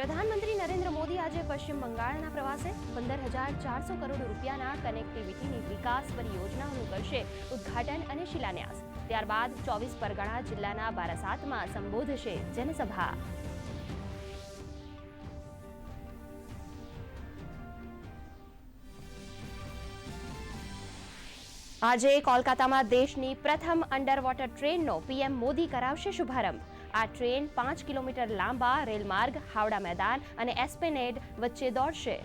પ્રધાનમંત્રી નરેન્દ્ર મોદી આજે પશ્ચિમ બંગાળના પ્રવાસે પંદર હજાર ચારસો કરોડ રૂપિયાના કનેક્ટિવિટીની વિકાસ પરિયોજનાઓનું કરશે ઉદ્ઘાટન અને શિલાન્યાસ. ત્યારબાદ ચોવીસ પરગણા જિલ્લાના બારાસાતમાં સંબોધશે જનસભા. આજે કોલકાતામાં દેશની પ્રથમ અંડર વોટર ટ્રેનનો પીએમ મોદી કરાવશે શુભારંભ. આ ટ્રેન પાંચ કિલોમીટર લાંબા રેલમાર્ગ, હાવડા મેદાન અને એસ્પેનેડ વચ્ચે દોડશે.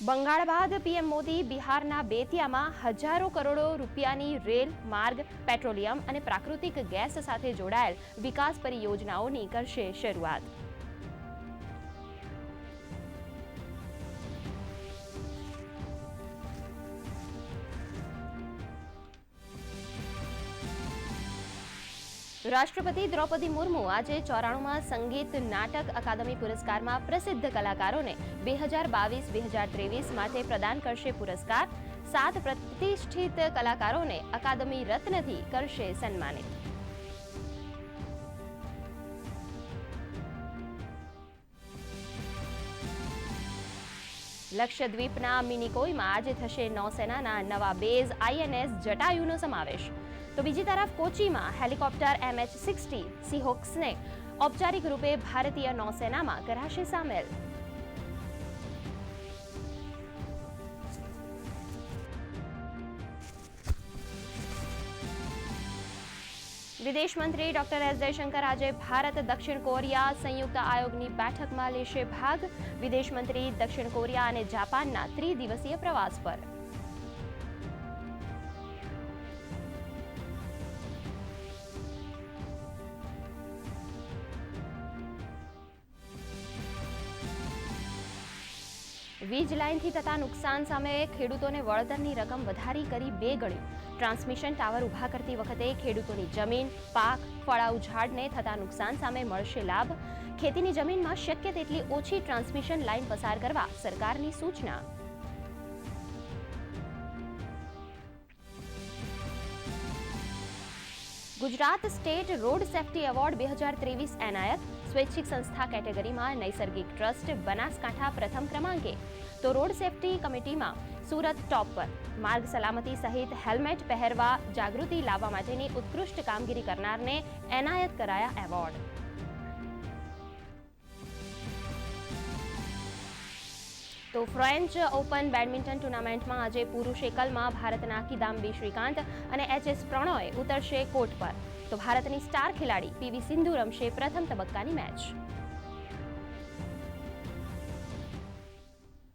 બંગાળ બાદ પીએમ મોદી બિહારના બેતિયામાં હજારો કરોડો રૂપિયાની રેલ, માર્ગ, પેટ્રોલિયમ અને પ્રાકૃતિક ગેસ સાથે જોડાયેલ વિકાસ પરિયોજનાઓની કરશે શરૂઆત. રાષ્ટ્રપતિ દ્રૌપદી મુર્મુ આજે ચોરાણુંમાં સંગીત નાટક અકાદમી પુરસ્કારમાં પ્રસિદ્ધ કલાકારોને બે હજાર બાવીસ, બે હજાર ત્રેવીસ માટે પ્રદાન કરશે પુરસ્કાર. સાત પ્રતિષ્ઠિત કલાકારોને અકાદમી રત્નથી કરશે સન્માનિત. લક્ષદ્વીપના મિનિકોયમાં આજે થશે નૌસેનાના નવા બેઝ આઈએનએસ જટાયુનો સમાવેશ. તો બીજી તરફ કોચીમાં હેલિકોપ્ટર એમએચ સિક્સટી સીહોક્સને ઔપચારિક રૂપે ભારતીય નૌસેનામાં કરાશે સામેલ. વિદેશ મંત્રી ડોક્ટર એસ જયશંકર આજે ભારત, દક્ષિણ કોરિયા સંયુક્ત આયોગની બેઠકમાં લેશે ભાગ. વિદેશ મંત્રી દક્ષિણ કોરિયા અને જાપાનના ત્રિદિવસીય પ્રવાસ પર. વીજ લાઇનથી થતા નુકસાન સામે ખેડૂતોને વળતરની રકમ વધારી કરી બે ગણી. ટ્રાન્સમિશન ટાવર ઊભા કરતી વખતે ખેડૂતોની જમીન, પાક, ફળાઉ, ઝાડને થતા નુકસાન સામે મળશે લાભ. ખેતીની જમીનમાં શક્ય તેટલી ઓછી ટ્રાન્સમિશન લાઇન પસાર કરવા સરકારની સૂચના. Gujarat state road safety award બે હજાર ત્રેવીસ એનાયત. સ્વૈચ્છિક સંસ્થા કેટેગરીમાં નૈસર્ગિક ટ્રસ્ટ બનાસકાંઠા પ્રથમ ક્રમાંકે. તો રોડ સેફટી કમિટીમાં સુરત ટોપ પર. માર્ગ સલામતી સહિત હેલ્મેટ પહેરવા જાગૃતિ લાવવા માટેની ઉત્કૃષ્ટ કામગીરી કરનારને એનાયત કરાયા એવોર્ડ. તો ફ્રેન્ચ ઓપન બેડમિન્ટન ટુર્નામેન્ટમાં આજે પુરુષ એકલમાં ભારતના કિદામ્બી શ્રીકાંત અને એચ એસ પ્રણોય ઉતરશે કોર્ટ પર. તો ભારતની સ્ટાર ખેલાડી પીવી સિંધુ રમશે પ્રથમ તબક્કાની મેચ.